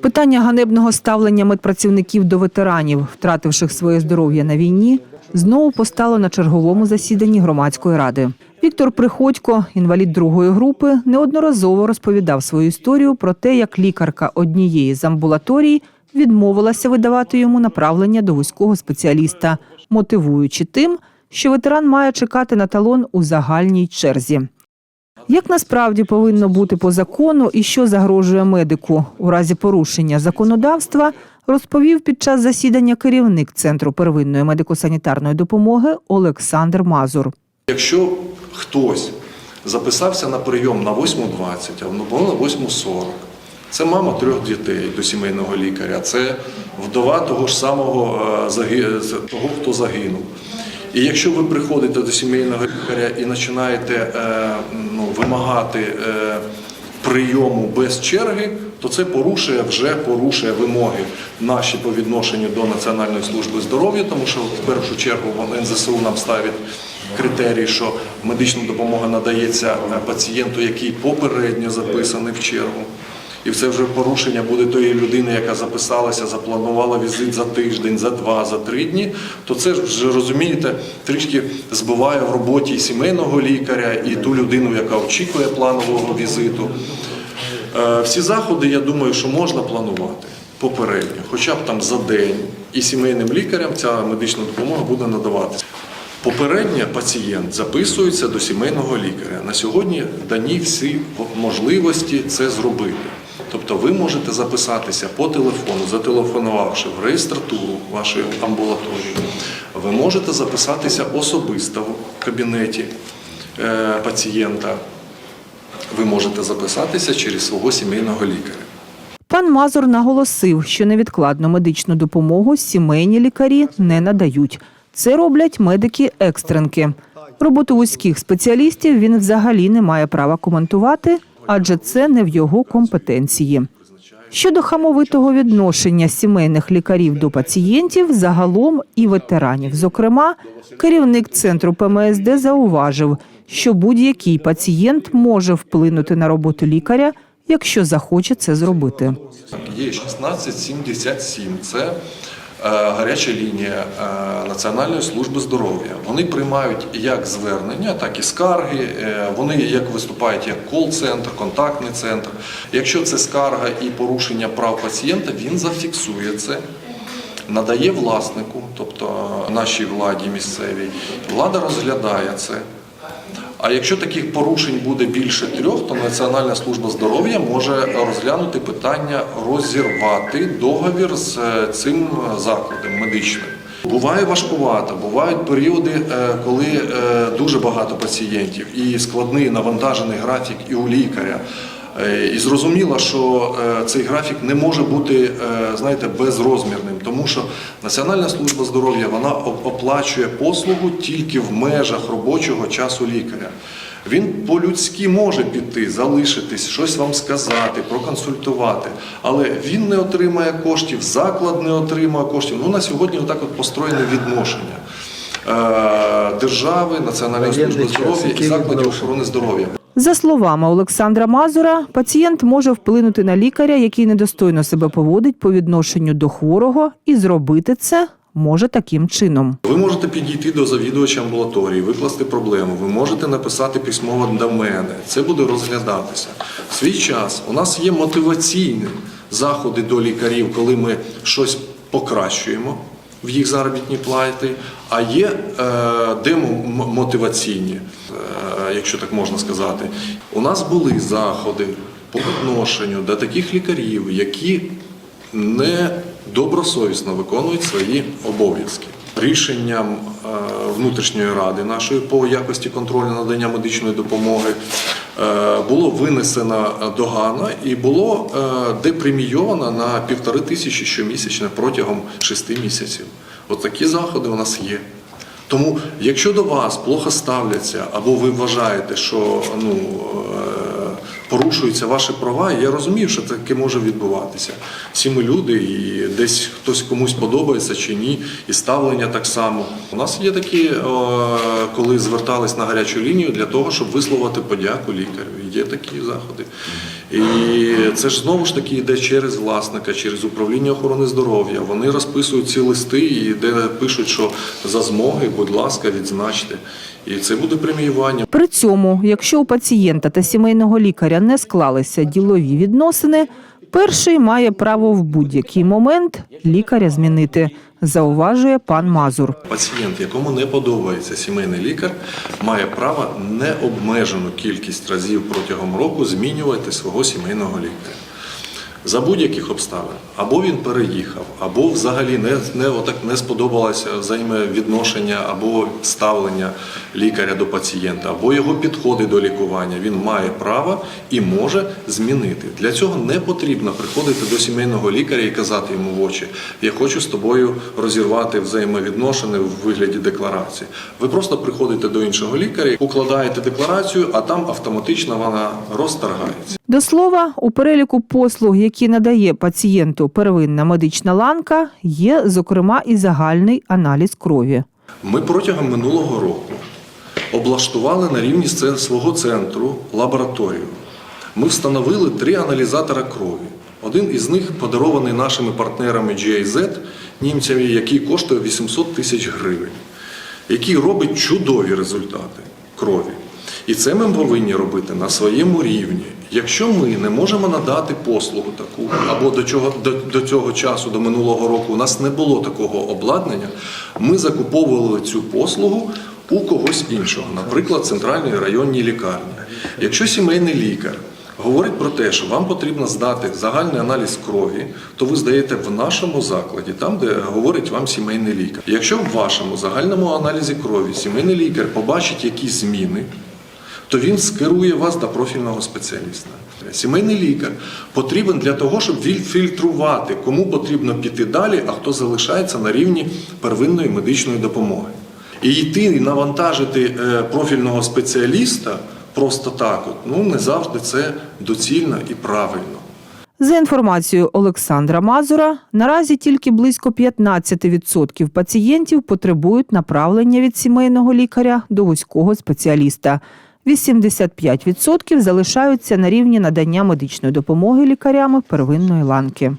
Питання ганебного ставлення медпрацівників до ветеранів, втративших своє здоров'я на війні, знову постало на черговому засіданні громадської ради. Віктор Приходько, інвалід другої групи, неодноразово розповідав свою історію про те, як лікарка однієї з амбулаторій відмовилася видавати йому направлення до вузького спеціаліста, мотивуючи тим, що ветеран має чекати на талон у загальній черзі. Як насправді повинно бути по закону і що загрожує медику у разі порушення законодавства, розповів під час засідання керівник Центру первинної медико-санітарної допомоги Олександр Мазур. Якщо хтось записався на прийом на 8.20, а воно було на 8.40, це мама трьох дітей до сімейного лікаря, це вдова того ж самого е, того, хто загинув. І якщо ви приходите до сімейного лікаря і починаєте е, ну, вимагати е, прийому без черги, то це порушує вже порушує вимоги наші по відношенню до Національної служби здоров'я, тому що в першу чергу НЗСУ нам ставить критерій, що медична допомога надається е, пацієнту, який попередньо записаний в чергу. І це вже порушення буде тої людини, яка записалася, запланувала візит за тиждень, за два, за три дні. То це ж розумієте, трішки збиває в роботі і сімейного лікаря, і ту людину, яка очікує планового візиту. Е, Всі заходи, я думаю, що можна планувати попередньо, хоча б там за день, і сімейним лікарям ця медична допомога буде надаватися. Попередньо пацієнт записується до сімейного лікаря. На сьогодні дані всі можливості це зробити. Тобто ви можете записатися по телефону, зателефонувавши в реєстратуру вашої амбулаторії. Ви можете записатися особисто в кабінеті е, пацієнта. Ви можете записатися через свого сімейного лікаря. Пан Мазур наголосив, що невідкладну медичну допомогу сімейні лікарі не надають. Це роблять медики-екстренки. Роботу вузьких спеціалістів він взагалі не має права коментувати, адже це не в його компетенції. Щодо хамовитого відношення сімейних лікарів до пацієнтів, загалом і ветеранів, зокрема, керівник центру ПМСД зауважив, що будь-який пацієнт може вплинути на роботу лікаря, якщо захоче це зробити. Є 1677, це гаряча лінія е, Національної служби здоров'я. Вони приймають як звернення, так і скарги. Е, Вони як виступають як кол-центр, контактний центр. Якщо це скарга і порушення прав пацієнта, він зафіксує це. Надає власнику, тобто нашій владі місцевій, влада розглядає це. А якщо таких порушень буде більше трьох, то Національна служба здоров'я може розглянути питання розірвати договір з е, цим закладом медичним. Буває важкувато, бувають періоди, е, коли е, дуже багато пацієнтів і складний навантажений графік і у лікаря. Е, І зрозуміло, що е, цей графік не може бути, е, знаєте, безрозмірним, тому що Національна служба здоров'я вона оплачує послугу тільки в межах робочого часу лікаря. Він по-людськи може піти, залишитись, щось вам сказати, проконсультувати, але він не отримає коштів, заклад не отримає коштів. Ну на сьогодні отак от построєне відношення е, держави, Національної служби здоров'я і закладів охорони здоров'я. За словами Олександра Мазура, пацієнт може вплинути на лікаря, який недостойно себе поводить по відношенню до хворого, і зробити це може таким чином. Ви можете підійти до завідувача амбулаторії, викласти проблему. Ви можете написати письмово до мене. Це буде розглядатися. В свій час у нас є мотиваційні заходи до лікарів, коли ми щось покращуємо в їх заробітні плати, а є е, демотиваційні, е, якщо так можна сказати. У нас були заходи по відношенню до таких лікарів, які не добросовісно виконують свої обов'язки. Рішенням е, внутрішньої ради нашої по якості контролю надання медичної допомоги е, було винесено догана і було е, депремійовано на півтори тисячі щомісячно протягом шести місяців. От такі заходи у нас є. Тому, якщо до вас плохо ставляться, або ви вважаєте, що ну, порушуються ваші права. І я розумію, що таке може відбуватися. Всі ми люди, і десь хтось комусь подобається чи ні, і ставлення так само. У нас є такі, е, коли звертались на гарячу лінію для того, щоб висловити подяку лікарю. Є такі заходи. І це ж знову ж таки йде через власника, через управління охорони здоров'я. Вони розписують ці листи, і де пишуть, що за змоги, будь ласка, відзначте. І це буде преміювання. При цьому, якщо у пацієнта та сімейного лікаря не склалися ділові відносини, перший має право в будь-який момент лікаря змінити, зауважує пан Мазур. Пацієнт, якому не подобається сімейний лікар, має право необмежену кількість разів протягом року змінювати свого сімейного лікаря. За будь-яких обставин. Або він переїхав, або взагалі не, не, отак не сподобалося взаємовідношення або ставлення лікаря до пацієнта, або його підходи до лікування. Він має право і може змінити. Для цього не потрібно приходити до сімейного лікаря і казати йому в очі: я хочу з тобою розірвати взаємовідношення в вигляді декларації. Ви просто приходите до іншого лікаря, укладаєте декларацію, а там автоматично вона розторгається. До слова, у переліку послуг, які надає пацієнту первинна медична ланка, є, зокрема, і загальний аналіз крові. Ми протягом минулого року облаштували на рівні свого центру лабораторію. Ми встановили три аналізатора крові. Один із них подарований нашими партнерами GIZ, німцями, який коштує 800 тисяч гривень, який робить чудові результати крові. І це ми повинні робити на своєму рівні. Якщо ми не можемо надати послугу таку, або до, чого, до, до цього часу, до минулого року, у нас не було такого обладнання, ми закуповували цю послугу у когось іншого, наприклад, центральній районній лікарні. Якщо сімейний лікар говорить про те, що вам потрібно здати загальний аналіз крові, то ви здаєте в нашому закладі, там, де говорить вам сімейний лікар. Якщо в вашому загальному аналізі крові сімейний лікар побачить якісь зміни, то він скерує вас до профільного спеціаліста. Сімейний лікар потрібен для того, щоб фільтрувати, кому потрібно піти далі, а хто залишається на рівні первинної медичної допомоги. І йти і навантажити е, профільного спеціаліста просто так, от, ну не завжди це доцільно і правильно. За інформацією Олександра Мазура, наразі тільки близько 15% пацієнтів потребують направлення від сімейного лікаря до вузького спеціаліста. 85% залишаються на рівні надання медичної допомоги лікарями первинної ланки.